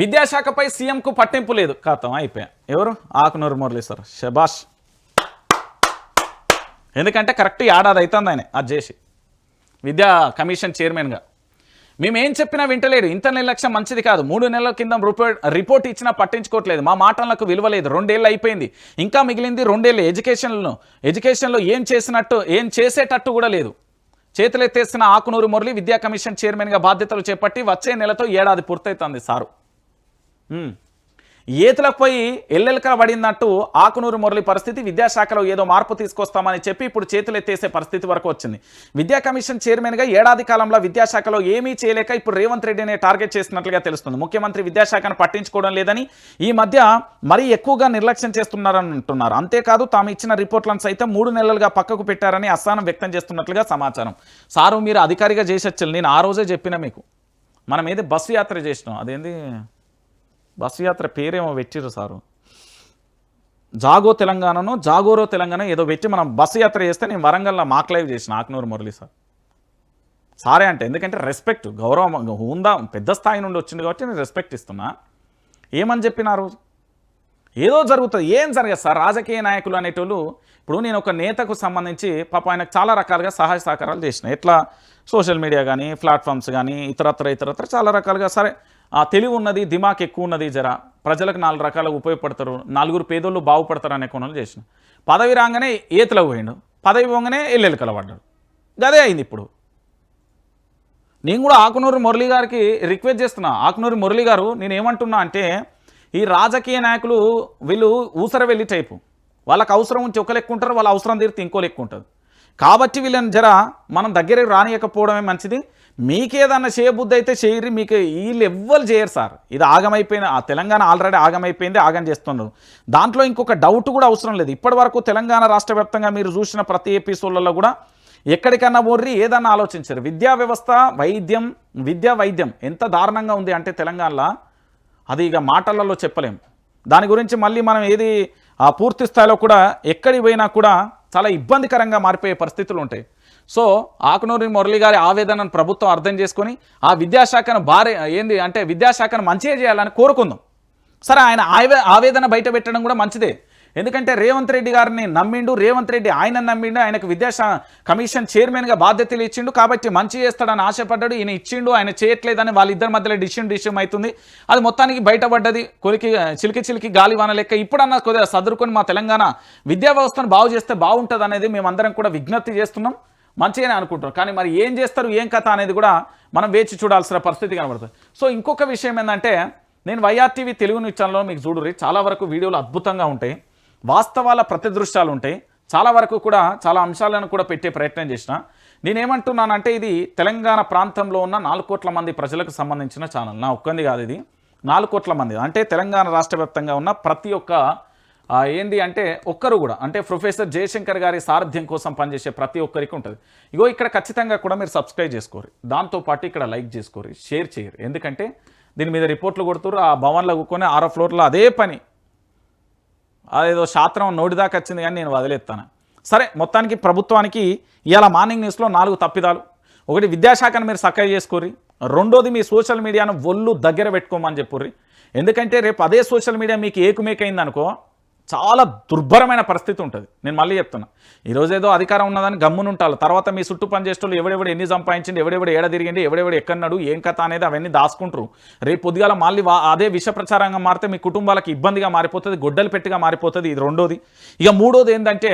విద్యాశాఖపై సీఎంకు పట్టింపు లేదు. ఖాతం అయిపోయా. ఎవరు? ఆకునూరు మురళి సార్ షబాష్ ఎందుకంటే కరెక్ట్ ఏడాది అవుతుంది ఆయన అది చేసి విద్యా కమిషన్ చైర్మన్గా. మేము ఏం చెప్పినా వింటలేడు. ఇంత నిర్లక్ష్యం మంచిది కాదు. మూడు నెలల కింద రిపోర్ట్ రిపోర్ట్ ఇచ్చినా పట్టించుకోవట్లేదు. మా మాటలకు విలువలేదు రెండేళ్ళు అయిపోయింది. ఇంకా మిగిలింది రెండేళ్ళు ఎడ్యుకేషన్లో. ఎడ్యుకేషన్లో ఏం చేసినట్టు ఏం చేసేటట్టు కూడా లేదు. చేతులెత్తేసిన ఆకునూరు మురళి విద్యా కమిషన్ చైర్మన్గా బాధ్యతలు చేపట్టి వచ్చే నెలతో ఏడాది పూర్తవుతుంది సారు. ఏతులకు పోయి ఎల్లెలక పడినట్టు ఆకునూరు మురళి పరిస్థితి విద్యాశాఖలో ఏదో మార్పు తీసుకొస్తామని చెప్పి ఇప్పుడు చేతులు ఎత్తేసే పరిస్థితి వరకు వచ్చింది. విద్యా కమిషన్ చైర్మన్గా ఏడాది కాలంలో విద్యాశాఖలో ఏమీ చేయలేక ఇప్పుడు రేవంత్ రెడ్డిని టార్గెట్ చేసినట్లుగా తెలుస్తుంది. ముఖ్యమంత్రి విద్యాశాఖను పట్టించుకోవడం లేదని ఈ మధ్య మరీ ఎక్కువగా నిర్లక్ష్యం చేస్తున్నారని అంటున్నారు. అంతేకాదు తాము ఇచ్చిన రిపోర్ట్లను సైతం మూడు నెలలుగా పక్కకు పెట్టారని అసహనం వ్యక్తం చేస్తున్నట్లుగా సమాచారం. సారు మీరు అధికారిగా చేసొచ్చు నేను ఆ రోజే చెప్పిన మీకు. మనం ఏది బస్సు యాత్ర చేసినాం. అదేంది? బస్సు యాత్ర పేరేమో పెట్టిరు సారు. జాగో తెలంగాణను జాగోరో తెలంగాణ ఏదో పెట్టి మనం బస్సు యాత్ర చేస్తే నేను వరంగల్లో మాక్లైవ్ చేసిన ఆక్నూరు మురళి సార్. సారే అంటే ఎందుకంటే రెస్పెక్ట్ గౌరవం ఉందా పెద్ద స్థాయి నుండి వచ్చింది కాబట్టి నేను రెస్పెక్ట్ ఇస్తున్నా. ఏమని చెప్పిన ఆ రోజు ఏదో జరుగుతుంది ఏం జరగదు సార్ రాజకీయ నాయకులు అనేటోళ్ళు ఇప్పుడు నేను ఒక నేతకు సంబంధించి పాప ఆయనకు చాలా రకాలుగా సహాయ సహకారాలు చేసిన. ఎట్లా? సోషల్ మీడియా కానీ ప్లాట్ఫామ్స్ కానీ ఇతరత్ర ఇతరత్ర చాలా రకాలుగా సరే తెలివి ఉన్నది దిమాక్ ఎక్కువ ఉన్నది జర. ప్రజలకు నాలుగు రకాలుగా ఉపయోగపడతారు. నలుగురు పేదోళ్ళు బాగుపడతారు అనే కోణాలు చేసిన. పదవి రాగానే ఏతులకు పోయిండు. పదవి పోగానే ఎల్లెలు కలబడ్డాడు గదే అయింది ఇప్పుడు. నేను కూడా ఆకునూరు మురళి గారికి రిక్వెస్ట్ చేస్తున్నా. ఆకునూరు మురళి గారు నేను ఏమంటున్నా అంటే ఈ రాజకీయ నాయకులు వీళ్ళు ఊసర వెళ్ళి టైపు. వాళ్ళకి అవసరం ఉంచి ఒక లెక్క ఉంటారు వాళ్ళ అవసరం తీరితే ఇంకో లెక్క ఉంటుంది కాబట్టి వీళ్ళని జర మనం దగ్గరికి రానియకపోవడమే మంచిది. మీకేదన్నా చేయబుద్ధి అయితే చేయరు మీకు వీళ్ళు ఎవ్వరు చేయరు సార్. ఇది ఆగమైపోయిన ఆ తెలంగాణ ఆల్రెడీ ఆగమైపోయింది ఆగం చేస్తున్నారు. దాంట్లో ఇంకొక డౌట్ కూడా అవసరం లేదు. ఇప్పటి వరకు తెలంగాణ రాష్ట్ర వ్యాప్తంగా మీరు చూసిన ప్రతి ఎపిసోడ్లలో కూడా ఎక్కడికన్నా ఓర్రి ఏదన్నా ఆలోచించారు. విద్యా వ్యవస్థ వైద్యం విద్యా వైద్యం ఎంత దారుణంగా ఉంది అంటే తెలంగాణలో అది ఇక మాటలలో చెప్పలేం. దాని గురించి మళ్ళీ మనం ఏది ఆ పూర్తి స్థాయిలో కూడా ఎక్కడికి పోయినా కూడా చాలా ఇబ్బందికరంగా మారిపోయే పరిస్థితులు ఉంటాయి. సో ఆకునూరి మురళి గారి ఆవేదనను ప్రభుత్వం అర్థం చేసుకొని ఆ విద్యాశాఖను భారీ ఏంది అంటే విద్యాశాఖను మంచిగా చేయాలని కోరుకుందాం. సరే ఆయన ఆవే ఆవేదన బయట పెట్టడం కూడా మంచిదే. ఎందుకంటే రేవంత్ రెడ్డి గారిని నమ్మిండు రేవంత్ రెడ్డి ఆయన నమ్మిండు ఆయనకు విద్యాశా కమిషన్ చైర్మన్గా బాధ్యతలు ఇచ్చిండు. కాబట్టి మంచి చేస్తాడని ఆశపడ్డాడు ఈయన ఇచ్చిండు ఆయన చేయట్లేదని వాళ్ళిద్దరి మధ్యలో డిసిషన్ డిసిషన్ అవుతుంది. అది మొత్తానికి బయటపడ్డది. కొలికి చిలికి చిలికి గాలి వాన లెక్క. ఇప్పుడన్నా కొద్దిగా సదురుకొని మా తెలంగాణ విద్యా వ్యవస్థను బాగు చేస్తే బాగుంటుంది అనేది మేమందరం కూడా విజ్ఞప్తి చేస్తున్నాం. మంచిగానే అనుకుంటున్నాం కానీ మరి ఏం చేస్తారు ఏం కథ అనేది కూడా మనం వేచి చూడాల్సిన పరిస్థితి కనబడుతుంది. సో ఇంకొక విషయం ఏంటంటే నేను వైఆర్టీవీ తెలుగు న్యూస్ ఛానల్లో మీకు చూడరు చాలా వరకు వీడియోలు అద్భుతంగా ఉంటాయి. వాస్తవాల ప్రతిదృశ్యాలు ఉంటాయి చాలా వరకు కూడా చాలా అంశాలను కూడా పెట్టే ప్రయత్నం చేసిన. నేనేమంటున్నానంటే ఇది తెలంగాణ ప్రాంతంలో ఉన్న నాలుగు కోట్ల మంది ప్రజలకు సంబంధించిన ఛానల్. నా ఒక్కంది కాదు ఇది. నాలుగు కోట్ల మంది. అంటే తెలంగాణ రాష్ట్ర వ్యాప్తంగా ఉన్న ప్రతి ఒక్క ఏంది అంటే ఒక్కరు కూడా. అంటే ప్రొఫెసర్ జయశంకర్ గారి సారథ్యం కోసం పనిచేసే ప్రతి ఒక్కరికి ఉంటుంది. ఇగో ఇక్కడ ఖచ్చితంగా కూడా మీరు సబ్స్క్రైబ్ చేసుకోరు. దాంతోపాటు ఇక్కడ లైక్ చేసుకోరు. షేర్ చేయరు. ఎందుకంటే దీని మీద రిపోర్ట్లు కొడుతురు ఆ భవన్లో కూర్చొని ఆరో ఫ్లోర్లో అదే పని. అదేదో శాస్త్రం నోటిదాకా వచ్చింది కానీ నేను వదిలేస్తాను. సరే మొత్తానికి ప్రభుత్వానికి ఇవాళ మార్నింగ్ న్యూస్లో నాలుగు తప్పిదాలు. ఒకటి విద్యాశాఖను మీరు సక్కగా చేసుకోర్రి. రెండోది మీ సోషల్ మీడియాను ఒళ్ళు దగ్గర పెట్టుకోమని చెప్పుర్రి. ఎందుకంటే రేపు అదే సోషల్ మీడియా మీకు ఏకుమేకైంది అనుకో చాలా దుర్భరమైన పరిస్థితి ఉంటుంది. నేను మళ్ళీ చెప్తున్నా. ఈరోజు ఏదో అధికారం ఉన్నదని గమ్మునుంటారు. తర్వాత మీ చుట్టూ పనిచేసేటోళ్ళు ఎవడెవడు ఎన్ని సంపాదించింది ఎవడెవడు ఏడ తిరిగింది ఎవడెవడు ఎక్కడన్నాడు ఏం కథ అనేది అవన్నీ దాచుకుంటారు. రేపు పొద్దుగాల మళ్ళీ అదే విష ప్రచారంగా మారితే మీ కుటుంబాలకు ఇబ్బందిగా మారిపోతుంది గొడ్డలు పెట్టిగా మారిపోతుంది ఇది రెండోది. ఇక మూడోది ఏంటంటే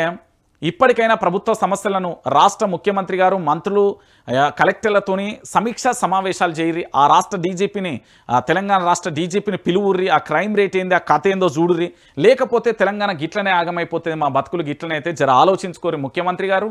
ఇప్పటికైనా ప్రభుత్వ సమస్యలను రాష్ట్ర ముఖ్యమంత్రి గారు మంత్రులు కలెక్టర్లతోని సమీక్షా సమావేశాలు చేయరి ఆ రాష్ట్ర డీజీపీని తెలంగాణ రాష్ట్ర డీజీపీని పిలువుర్రి. ఆ క్రైమ్ రేట్ ఏంది ఆ కథ ఏందో చూడుర్రి. లేకపోతే తెలంగాణ గిట్లనే ఆగమైపోతుంది మా బతుకులు గిట్లనే అయితే జర ఆలోచించుకోరి ముఖ్యమంత్రి గారు.